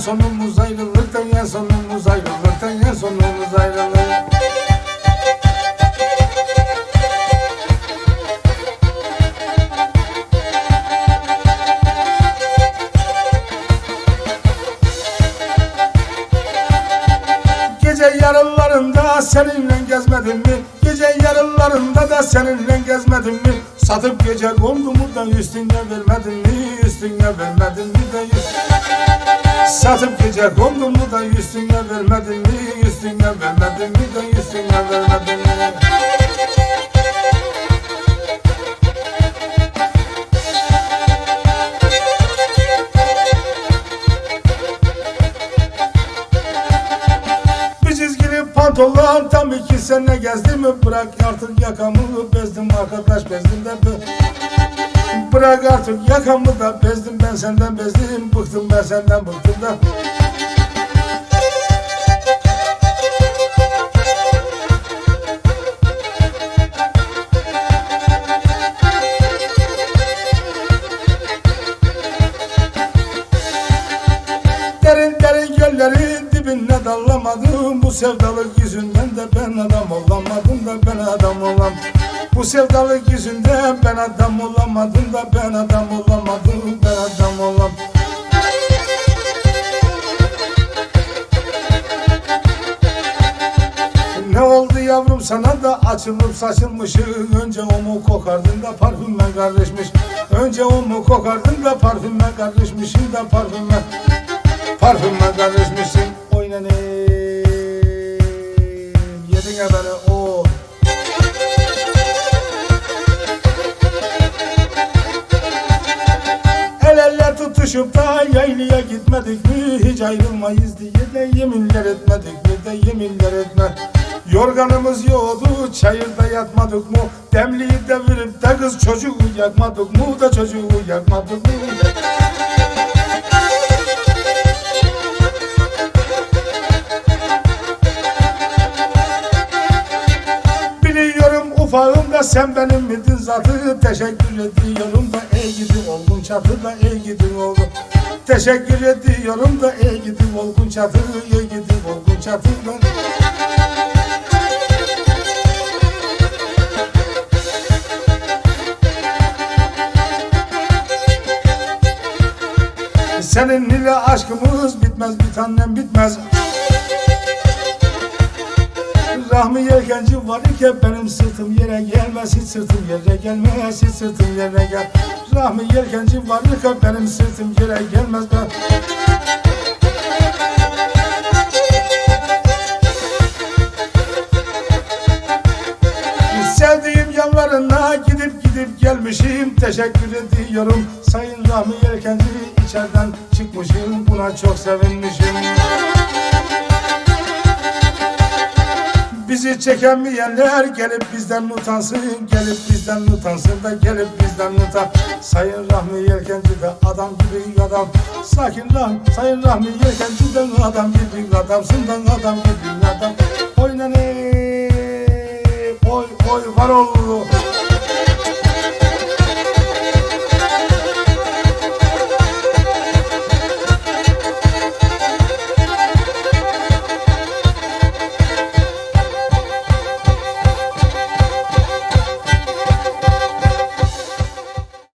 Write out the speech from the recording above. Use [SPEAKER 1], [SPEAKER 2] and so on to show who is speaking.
[SPEAKER 1] sonumuz ayrılıktan en sonumuz ayrılıktan en sonumuz ayrılık Gece yarınlarında seninle gezmedim mi? Gece yarınlarında da seninle gezmedim mi? Satıp gece kondumu da üstüne vermedin mi? Üstüne vermedin mi de üstüne Satıp gece kondumu da üstüne vermedin mi? Üstüne vermedin mi de üstüne vermedin mi? Pantolon tam iki sene gezdim bırak artık yakamı bezdim arkadaş bezdim de Bırak artık yakamı da bezdim ben senden bezdim bıktım ben senden bıktım da dibine dallamadım. Bu sevdalık yüzünden de ben adam olamadım da ben adam olam. Bu sevdalık yüzünden ben adam olamadım da ben adam olamadım ben adam olam. Ne oldu yavrum sana da açılıp saçılmışsın Önce o mu kokardın da parfümle kardeşmiş? Önce o mu kokardın da parfümle kardeşmişsin da parfümle Parfümle kardeşmişsin Oynanayım Yedin beni o. El ele tutuşup da yaylaya gitmedik mi? Hiç ayrılmayız diye de yeminler etmedik mi? De yeminler etme. Yorganımız yoktu çayırda yatmadık mı? Demliği devirip de kız çocuğu yakmadık mı? Da çocuğu yakmadık mı sen benim midin zatı? Teşekkür ediyorum da ey gidi olgun çatı da ey gidi olgun Teşekkür ediyorum da ey gidi olgun çatı ey gidi olgun çatı da. Senin ile aşkımız bitmez bir tanem bitmez Rahmi yelkenci var iken benim sırtım yere gelmez Hiç sırtım yere gelmez hiç sırtım yere gel. Rahmi yelkenci var iken benim sırtım yere gelmez ben Sevdiğim yanlarına gidip gidip gelmişim Teşekkür ediyorum. Sayın Rahmi Yelkenci içeriden çıkmışım Buna çok sevinmişim Bizi çekemeyenler gelip bizden utansın Gelip bizden utansın da gelip bizden utan. Sayın Rahmi Yelkenci de adam gibi adam. Sakin Rahmi, Sayın Rahmi Yelkenci de adam gibi adamsın da adam gibi adam. Oynanayım, oy oy var ol